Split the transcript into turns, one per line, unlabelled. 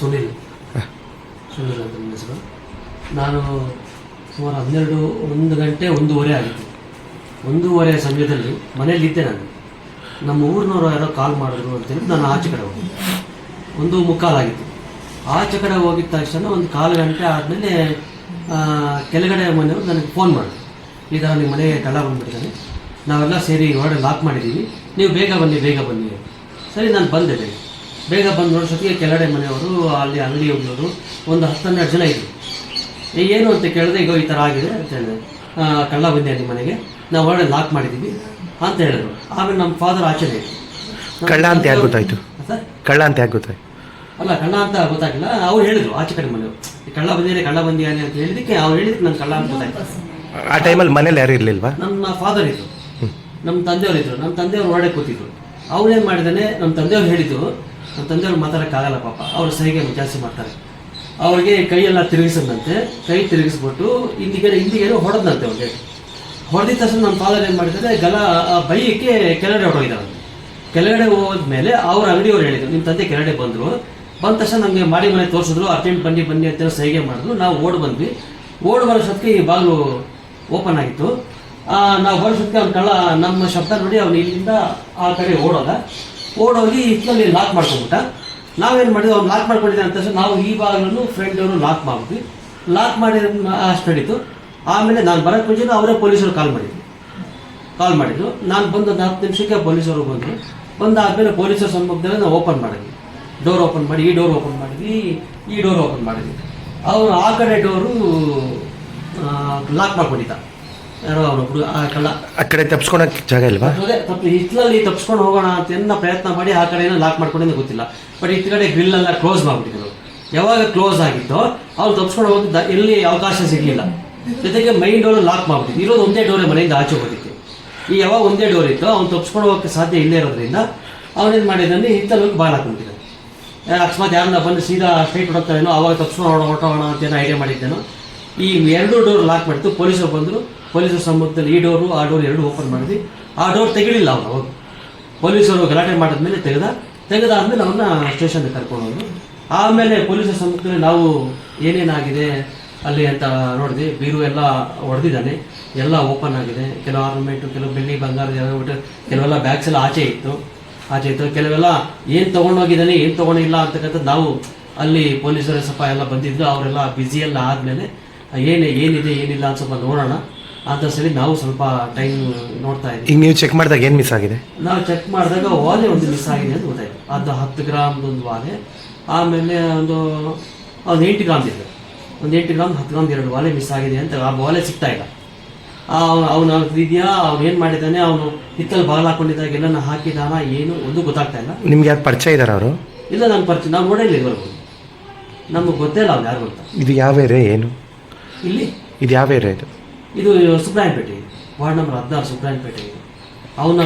ಸುನಿಲ್. ಸುನಿಲ್ ಅಂತ ನನ್ನ ಹೆಸರು. ನಾನು ಸುಮಾರು ಹನ್ನೆರಡು ಒಂದು ಗಂಟೆ ಒಂದೂವರೆ ಆಗಿತ್ತು ಒಂದೂವರೆ ಸಮಯದಲ್ಲಿ ಮನೆಯಲ್ಲಿದ್ದೆ ನಾನು. ನಮ್ಮ ಊರಿನವರು ಯಾರೋ ಕಾಲ್ ಮಾಡಿದ್ರು ಅಂತೇಳಿ ನಾನು ಆಚೆ ಕಡೆ ಹೋಗಿ ಒಂದು ಮುಕ್ಕಾಲಾಗಿತ್ತು ಆಚೆ ಕಡೆ ಹೋಗಿದ ತಕ್ಷಣ ಒಂದು ಕಾಲು ಗಂಟೆ ಆದಮೇಲೆ ಕೆಳಗಡೆ ಮನೆಯವರು ನನಗೆ ಫೋನ್ ಮಾಡಿದ್ರು. ಈ ಥರ ನಿಮ್ಮ ಮನೆಗೆ ಕಳ್ಳ ಬಂದ್ಬಿಡ್ತಾನೆ ನಾವೆಲ್ಲ ಸೇರಿ ಹೊರಡೆ ಲಾಕ್ ಮಾಡಿದ್ದೀವಿ. ನೀವು ಬೇಗ ಬನ್ನಿ ಬೇಗ ಬನ್ನಿ ಸರಿ ನಾನು ಬಂದೆ ಬೇಗ ಬಂದು ನೋಡೋಷ್ಟೊತ್ತಿಗೆ ಕೆಳಗಡೆ ಮನೆಯವರು ಅಲ್ಲಿ ಅಂಗಡಿ ಹೋಗೋರು ಒಂದು ಹತ್ತು ಹನ್ನೆರಡು ಜನ ಇದ್ರು. ಏನು ಅಂತ ಕೇಳಿದೆ ಈಗ ಈ ಥರ ಆಗಿದೆ ಅಂತ ಹೇಳಿದೆ ಕಳ್ಳ ಬಂದೆ ನಿಮ್ಮ ಮನೆಗೆ. ನಾವು ಒಳ್ಳೆ ಲಾಕ್ ಮಾಡಿದ್ದೀವಿ ಅಂತ ಹೇಳಿದ್ರು. ಆಮೇಲೆ ನಮ್ಮ ಫಾದರ್ ಆಚೆನೆ.
ಕಳ್ಳ ಅಂತ ಯಾಕೆ ಗೊತ್ತಾಯ್ತು? ಕಳ್ಳ ಅಂತ ಯಾಕೆ ಗೊತ್ತಾಯ್ತು?
ಅಲ್ಲ ಕಳ್ಳ ಅಂತ ಗೊತ್ತಾಗಿಲ್ಲ. ಅವ್ರು ಹೇಳಿದ್ರು ಆಚೆ ಕಡೆ ಮನೆಯವರು. ಕಳ್ಳ ಬಂದಿದೆ ಕಳ್ಳ ಬಂದಿಯಾನೆ ಅಂತ ಹೇಳಿದಕ್ಕೆ ಅವ್ರು ಹೇಳಿದ್ರು ನನ್ನ ಕಳ್ಳ ಅಂತ ಗೊತ್ತಾಯ್ತು.
ಆ ಟೈಮಲ್ಲಿ ಮನೇಲಿ ಯಾರು ಇರಲಿಲ್ವಾ?
ನಮ್ಮ ಫಾದರ್ ಇದ್ರು. ನಮ್ಮ ತಂದೆಯವರು ಇದ್ರು. ನಮ್ಮ ತಂದೆಯವರು ಹೊರಡೆ ಕೂತಿದ್ರು. ಅವ್ರು ಏನು ಮಾಡಿದಾನೆ? ನಮ್ಮ ತಂದೆಯವ್ರು ಹೇಳಿದ್ದು ನಮ್ಮ ತಂದೆಯವ್ರು ಮಾತಾಡೋಕ್ಕಾಗಲ್ಲ ಪಾಪ. ಅವ್ರು ಸಹಿಗೆ ಜಾಸ್ತಿ ಮಾಡ್ತಾರೆ. ಅವ್ರಿಗೆ ಕೈಯೆಲ್ಲ ತಿರುಗಿಸದಂತೆ, ಕೈ ತಿರುಗಿಸ್ಬಿಟ್ಟು ಹಿಂದಿಗೆ ಹಿಂದಿಗೆ ಹೊಡೆದಂತೆ ಅವ್ರಿಗೆ. ಹೊಡೆದಿದ್ದ ತಕ್ಷಣ ನಮ್ಮ ಫಾದರ್ ಏನು ಮಾಡಿದ್ದಾರೆ, ಗಲ, ಆ ಬೈಯಕ್ಕೆ ಕೆಳಗಡೆ ಹೊಡೋಗಿದ್ದಾರೆ ಕೆಳಗಡೆ ಹೋದ್ಮೇಲೆ ಅವ್ರ ಅಂಗಡಿಯವ್ರು ಹೇಳಿದ್ರು ನಿಮ್ಮ ತಂದೆ ಕೆಳಗಡೆ ಬಂದರು. ಬಂದ ತಕ್ಷಣ ನಮಗೆ ಮಾಡಿ ಮನೆ ತೋರಿಸಿದ್ರು, ಅರ್ಜೆಂಟ್ ಬನ್ನಿ ಬನ್ನಿ ಅಂತ ಸೈಗೆ ಮಾಡಿದ್ರು. ನಾವು ಓಡ್ ಬಂದ್ವಿ. ಓಡ್ ಬರೋಷ್ಟೊತ್ತಿಗೆ ಈ ಬಾಗಿಲು ಓಪನ್ ಆಗಿತ್ತು. ನಾವು ಬರೋಷ್ಟೊತ್ತಿಗೆ ಅವ್ನ ಕಳ್ಳ, ನಮ್ಮ ಶಬ್ದ ನೋಡಿ ಅವ್ನು ಇಲ್ಲಿಂದ ಆ ಕಡೆ ಓಡೋದ. ಓಡೋಗಿ ಇಟ್ಟಿನಲ್ಲಿ ಲಾಕ್ ಮಾಡ್ಕೊಂಡ್ಬಿಟ್ಟ. ನಾವೇನು ಮಾಡಿದ್ವಿ? ಅವ್ನು ಲಾಕ್ ಮಾಡ್ಕೊಂಡಿದ್ದೆ ಅಂತ ನಾವು ಈ ಬಾಗಿಲನ್ನು ಫ್ರೆಂಡ್ ಅವರು ಲಾಕ್ ಮಾಡಿದ್ವಿ. ಲಾಕ್ ಮಾಡಿದ ಅಷ್ಟು ನಡೀತು. ಆಮೇಲೆ ನಾನು ಬರೋಕ್ಕೆ ಮುಂಚೆನೂ ಅವರೇ ಪೊಲೀಸರು ಕಾಲ್ ಮಾಡಿದ್ವಿ ಕಾಲ್ ಮಾಡಿದ್ರು. ನಾನು ಬಂದು ಒಂದು ಹತ್ತು ನಿಮಿಷಕ್ಕೆ ಪೊಲೀಸರು ಬಂದರು. ಬಂದಾದಮೇಲೆ ಪೊಲೀಸರ ಸಂಬಂಧದಲ್ಲಿ ನಾವು ಓಪನ್ ಮಾಡಿದ್ವಿ. ಡೋರ್ ಓಪನ್ ಮಾಡಿ, ಈ ಡೋರ್ ಓಪನ್ ಮಾಡಿದ್ವಿ, ಈ ಡೋರ್ ಓಪನ್ ಮಾಡಿದ್ವಿ. ಅವನು ಆ ಕಡೆ ಡೋರು ಲಾಕ್ ಮಾಡ್ಕೊಂಡಿದ್ದ. ಯಾರೋ ಹುಡುಗ ಆ ಕಳ್ಳ
ಆ ಕಡೆ ತಪ್ಸ್ಕೊಳಕ್ಕೆ ಜಾಗ ಇಲ್ವಾ?
ಅದೇ ತಪ್ಪು ಹಿತ್ಲಲ್ಲಿ ತಪ್ಸ್ಕೊಂಡು ಹೋಗೋಣ ಅಂತ ಎಲ್ಲ ಪ್ರಯತ್ನ ಮಾಡಿ ಆ ಕಡೆ ಲಾಕ್ ಮಾಡ್ಕೊಂಡಿದ್ದು ಗೊತ್ತಿಲ್ಲ. ಬಟ್ ಇತ್ತ ಕಡೆ ಗ್ರಿಲ್ ಎಲ್ಲ ಕ್ಲೋಸ್ ಮಾಡ್ಬಿಟ್ಟಿದ್ರು. ಯಾವಾಗ ಕ್ಲೋಸ್ ಆಗಿತ್ತೋ ಅವ್ನು ತಪ್ಸ್ಕೊಂಡು ಹೋಗಿದ್ದ ಎಲ್ಲಿ ಅವಕಾಶ ಸಿಗಲಿಲ್ಲ. ಜೊತೆಗೆ ಮೈನ್ ಡೋರ್ ಲಾಕ್ ಮಾಡ್ಬಿಟ್ಟಿದ್ರು. ಇರೋದು ಒಂದೇ ಡೋರ್ ಮನೆಯಿಂದ ಆಚೆ ಹೋಗಿತ್ತು. ಈ ಯಾವಾಗ ಒಂದೇ ಡೋರ್ ಇತ್ತು ಅವ್ನು ತಪ್ಸ್ಕೊಂಡು ಹೋಗಕ್ಕೆ ಸಾಧ್ಯ ಇಲ್ಲೇ ಇರೋದ್ರಿಂದ ಅವನೇನು ಮಾಡಿದ್ದಾನೆ ಹಿತ್ತಲ್ಲಿ ಹೋಗಿ ಹಾಕೊಂಡಿದ್ದೆ ಹಾಕೊಂಡಿದ್ದಾನೆ ಅಕಸ್ಮಾತ್ ಯಾರನ್ನ ಬಂದು ಸೀದಾ ಸ್ಟ್ರೈಟ್ ಹೊಡ್ತಾರೇನೋ ಅವಾಗ ತಪ್ಸ್ಕೊಂಡು ಹೊಡೋಣ ಹೊಟ್ಟೋಣ ಅಂತ ಏನೋ ಐಡಿಯಾ ಮಾಡಿದ್ದೇನೋ ಈ ಎರಡು ಡೋರ್ ಲಾಕ್ ಮಾಡಿತ್ತು ಪೊಲೀಸರು ಬಂದರು. ಪೊಲೀಸರ ಸಂಬಂಧದಲ್ಲಿ ಈ ಡೋರು ಆ ಡೋರ್ ಎರಡು ಓಪನ್ ಮಾಡಿದ್ವಿ. ಆ ಡೋರ್ ತೆಗಿಲಿಲ್ಲ ಅವರು ಅವಾಗ. ಪೊಲೀಸರು ಗಲಾಟೆ ಮಾಡಿದ್ಮೇಲೆ ತೆಗೆದ. ತೆಗೆದಾದ್ಮೇಲೆ ಅವನ್ನ ಸ್ಟೇಷನ್ಗೆ ಕರ್ಕೊಂಡು ಹೋದ್ರು. ಆಮೇಲೆ ಪೊಲೀಸರ ಸಮ್ಮುಖದಲ್ಲಿ ನಾವು ಏನೇನಾಗಿದೆ ಅಲ್ಲಿ ಅಂತ ನೋಡಿದ್ವಿ. ಬೀರು ಎಲ್ಲ ಹೊಡೆದಿದ್ದಾನೆ ಎಲ್ಲ ಓಪನ್ ಆಗಿದೆ. ಕೆಲವು ಆರ್ಮೆಂಟು ಕೆಲವು ಬೆಳ್ಳಿ ಬಂಗಾರ ಎಲ್ಲ ಬಿಟ್ಟು ಕೆಲವೆಲ್ಲ ಬ್ಯಾಗ್ಸ್ ಎಲ್ಲ ಆಚೆ ಇತ್ತು. ಆಚೆ ಇತ್ತು. ಕೆಲವೆಲ್ಲ ಏನು ತೊಗೊಂಡೋಗಿದ್ದಾನೆ, ಏನು ತೊಗೊಂಡಿಲ್ಲ ಅಂತಕ್ಕಂಥದ್ದು ನಾವು ಅಲ್ಲಿ ಪೊಲೀಸರ ಸ್ವಲ್ಪ ಎಲ್ಲ ಬಂದಿದ್ದು ಅವರೆಲ್ಲ ಬ್ಯುಸಿ ಎಲ್ಲ ಆದಮೇಲೆ ಏನೇ ಏನಿದೆ ಏನಿಲ್ಲ ಅಂತ ಸ್ವಲ್ಪ ನೋಡೋಣ. ಅಂತ ಸರಿ ನಾವು ಸ್ವಲ್ಪ ಟೈಮ್ ನೋಡ್ತಾ ಇದ್ದೀವಿ.
ಈಗ ನೀವು ಚೆಕ್ ಮಾಡಿದಾಗ ಏನು ಮಿಸ್ ಆಗಿದೆ?
ನಾವು ಚೆಕ್ ಮಾಡಿದಾಗ ವಾಲೆ ಒಂದು ಮಿಸ್ ಆಗಿದೆ ಅಂತ ಗೊತ್ತಾಯ್ತು. ಅದು ಹತ್ತು ಗ್ರಾಮ್ದು ಒಂದು ವಾಲೆ ಆಮೇಲೆ ಒಂದು ಒಂದು ಎಂಟು ಗ್ರಾಮ್ ಇದೆ. ಒಂದು ಎಂಟು ಗ್ರಾಮ್ ಹತ್ತು ಗ್ರಾಮ್ ಎರಡು ವಾಲೆ ಮಿಸ್ ಆಗಿದೆ ಅಂತ ಆ ವಾಲೆ ಸಿಗ್ತಾ ಇಲ್ಲ. ಅವನು ಅವನು ಇದೆಯಾ ಅವ್ನು ಏನು ಮಾಡಿದ್ದಾನೆ ಅವನು ಹಿತ್ತಲ್ಲಿ ಬಾಗಿಲು ಹಾಕೊಂಡಿದ್ದಾಗ ಎಲ್ಲನ ಹಾಕಿದಾನ ಏನು ಒಂದು ಗೊತ್ತಾಗ್ತಾ ಇಲ್ಲ.
ನಿಮ್ಗೆ ಯಾರು ಪರಿಚಯ ಇದ್ದಾರೆ ಅವರು?
ಇಲ್ಲ ನಾನು ಪರಿಚಯ ನಾವು ನೋಡಿಲ್ಲ ಇವರು ನಮಗೆ ಗೊತ್ತೇ ಇಲ್ಲ ಅವ್ನು ಯಾರು ಅಂತ.
ಇದು ಯಾವ ಏರಿಯಾ ಏನು?
ಇಲ್ಲಿ?
ಇದು ಯಾವ ಏರಿಯಾ ಇದು?
ಇದು ಸುಬ್ರಾಯಪೇಟೆ ವಾರ್ಡ್ ನಂಬರ್ ಹದಿನಾರು ಸುಬ್ರಾಯಪೇಟೆ ಅವನ